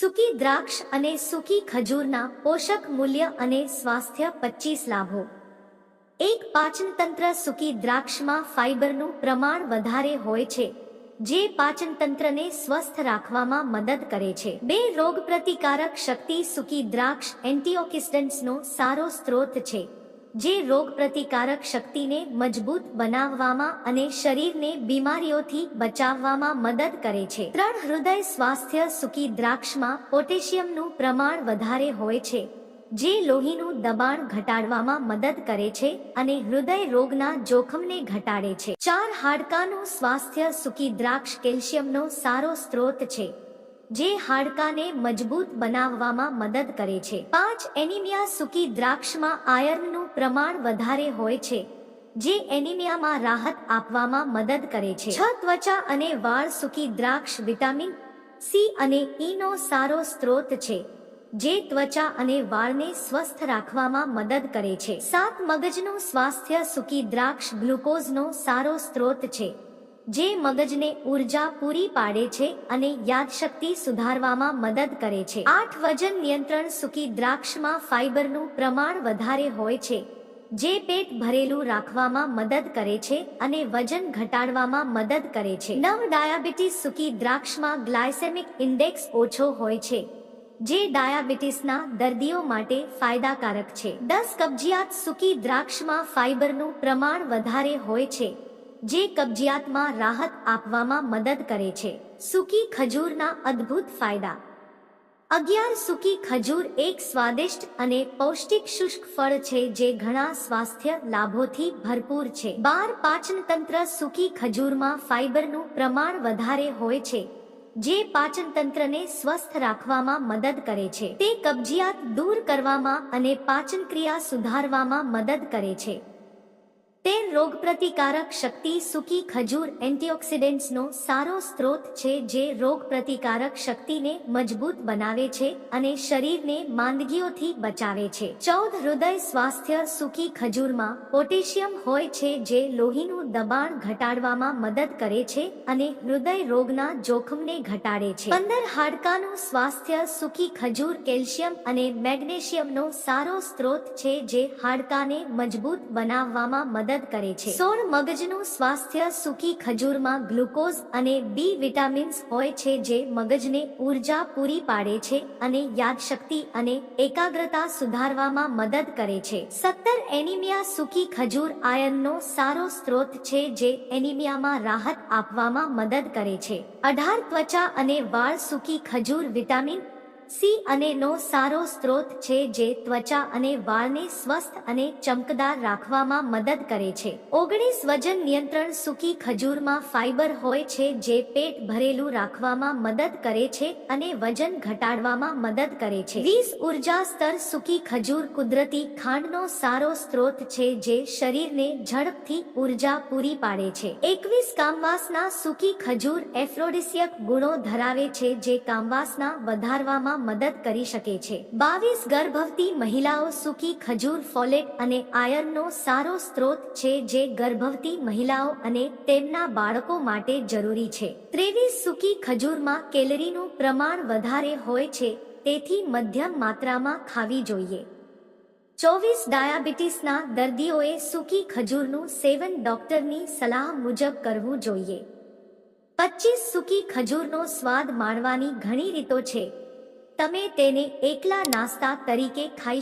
સૂકી દ્રાક્ષ અને સૂકી ખજૂરના પોષક મૂલ્ય અને સ્વાસ્થ્ય પચીસ લાભો. એક પાચનતંત્ર સૂકી દ્રાક્ષમાં ફાઇબરનું પ્રમાણ વધારે હોય છે, જે પાચનતંત્રને સ્વસ્થ રાખવામાં મદદ કરે છે. બે રોગ પ્રતિકારક શક્તિ સૂકી દ્રાક્ષ એન્ટીઓક્સિડન્ટ્સનો સારો સ્ત્રોત છે. જે રોગ પ્રતિકારક શક્તિને મજબૂત બનાવવામાં અને શરીરને બીમારીઓથી બચાવવામાં મદદ કરે છે. ત્રણ હૃદય સ્વાસ્થ્ય સૂકી દ્રાક્ષમાં પોટેશિયમનું પ્રમાણ વધારે હોય છે, જે લોહીનું દબાણ ઘટાડવામાં મદદ કરે છે અને હૃદય રોગના જોખમને ઘટાડે છે. ચાર હાડકાનું સ્વાસ્થ્ય સૂકી દ્રાક્ષ કેલ્શિયમનો સારો સ્ત્રોત છે. જે હાડકાને મજબૂત બનાવવામાં મદદ કરે છે. પાંચ એનિમિયા સૂકી દ્રાક્ષમાં આયર્નનું પ્રમાણ વધારે હોય છે, જે એનિમિયામાં રાહત આપવામાં મદદ કરે છે. છ ત્વચા અને વાળ સૂકી દ્રાક્ષ વિટામિન સી અને ઈનો સારો સ્ત્રોત છે, જે ત્વચા અને વાળને સ્વસ્થ રાખવામાં મદદ કરે છે. સાત મગજનું સ્વાસ્થ્ય સૂકી દ્રાક્ષ ગ્લુકોઝનો સારો સ્ત્રોત છે. જે મગજને ઊર્જા પૂરી પાડે છે અને યાદશક્તિ સુધારવામાં મદદ કરે છે. આઠ વજન નિયંત્રણ સૂકી દ્રાક્ષમાં ફાઇબરનું પ્રમાણ વધારે હોય છે, જે પેટ ભરેલું રાખવામાં મદદ કરે છે અને વજન ઘટાડવામાં મદદ કરે છે. નવ ડાયાબિટીસ સૂકી દ્રાક્ષમાં ગ્લાયસેમિક ઇન્ડેક્સ ઓછો હોય છે, જે ડાયાબિટીસના દર્દીઓ માટે ફાયદાકારક છે. દસ કબજિયાત સૂકી દ્રાક્ષમાં ફાઇબરનું પ્રમાણ વધારે હોય છે જે કબજિયાતમાં રાહત આપવામાં મદદ કરે છે. સૂકી ખજૂરના અદ્ભુત ફાયદા. અગિયાર સૂકી ખજૂર એક સ્વાદિષ્ટ અને પૌષ્ટિક શુષ્ક ફળ છે જે ઘણા સ્વાસ્થ્ય લાભોથી ભરપૂર છે. બાર પાચનતંત્ર સૂકી ખજૂરમાં ફાઇબરનું પ્રમાણ વધારે હોય છે, જે પાચનતંત્રને સ્વસ્થ રાખવામાં મદદ કરે છે. તે કબજિયાત દૂર કરવામાં અને પાચનક્રિયા સુધારવામાં મદદ કરે છે. તે રોગ પ્રતિકારક શક્તિ સૂકી ખજૂર એન્ટીઓક્સિડન્ટ્સનો સારો સ્ત્રોત છે જે રોગ પ્રતિકારક શક્તિને મજબૂત બનાવે છે અને શરીરને માંદગીઓથી બચાવે છે. ચૌદ હૃદય સ્વાસ્થ્ય સૂકી ખજૂરમાં પોટેશિયમ હોય છે જે લોહીનું દબાણ ઘટાડવામાં મદદ કરે છે અને હૃદય રોગના જોખમને ઘટાડે છે. પંદર હાડકાનું સ્વાસ્થ્ય સૂકી ખજૂર, કેલ્શિયમ અને મેગ્નેશિયમનો સારો સ્ત્રોત છે જે હાડકાને મજબૂત બનાવવામાં મદદ કરે છે. સોળ મગજનું સ્વાસ્થ્ય સૂકી ખજૂરમાં ગ્લુકોઝ અને બી વિટામિન્સ હોય છે જે મગજને ઊર્જા પૂરી પાડે છે અને યાદશક્તિ અને એકાગ્રતા સુધારવામાં મદદ કરે છે. સત્તર એનિમિયા સૂકી ખજૂર આયનનો સારો સ્ત્રોત છે જે એનિમિયામાં રાહત આપવામાં મદદ કરે છે. અઢાર ત્વચા અને વાળ સૂકી ખજૂર વિટામિન સી અને નો સારો સ્ત્રોત છે જે ત્વચા અને વાળને સ્વસ્થ અને ચમકદાર રાખવામાં મદદ કરે છે. ઓગણીસ વજન નિયંત્રણ સૂકી ખજૂરમાં ફાઇબર હોય છે જે પેટ ભરેલું રાખવામાં મદદ કરે છે અને વજન ઘટાડવામાં મદદ કરે છે. વીસ ઊર્જા સ્તર સૂકી ખજૂર કુદરતી ખાંડનો સારો સ્ત્રોત છે જે શરીરને ઝડપથી ઊર્જા પૂરી પાડે છે. એકવીસ કામવાસના સૂકી ખજૂર એફ્રોડિસિયક ગુણો ધરાવે છે જે કામવાસના વધારવામાં મદદ કરી શકે છે. બાવીસ ગર્ભવતી મહિલાઓ સૂકી ખજૂર, ફોલેટ અને આયર્નનો સારો સ્ત્રોત છે જે ગર્ભવતી મહિલાઓ અને તેમના બાળકો માટે જરૂરી છે. ત્રેવીસ સૂકી ખજૂરમાં કેલરીનું પ્રમાણ વધારે હોય છે, તેથી મધ્યમ માત્રામાં ખાવી જોઈએ. ચોવીસ ડાયાબિટીસના દર્દીઓએ સૂકી ખજૂરનું સેવન ડોક્ટરની સલાહ મુજબ કરવું જોઈએ. પચીસ સૂકી ખજૂરનો સ્વાદ માણવાની ઘણી રીતો છે. તમે તેને એકલા નાસ્તા તરીકે ખાઈ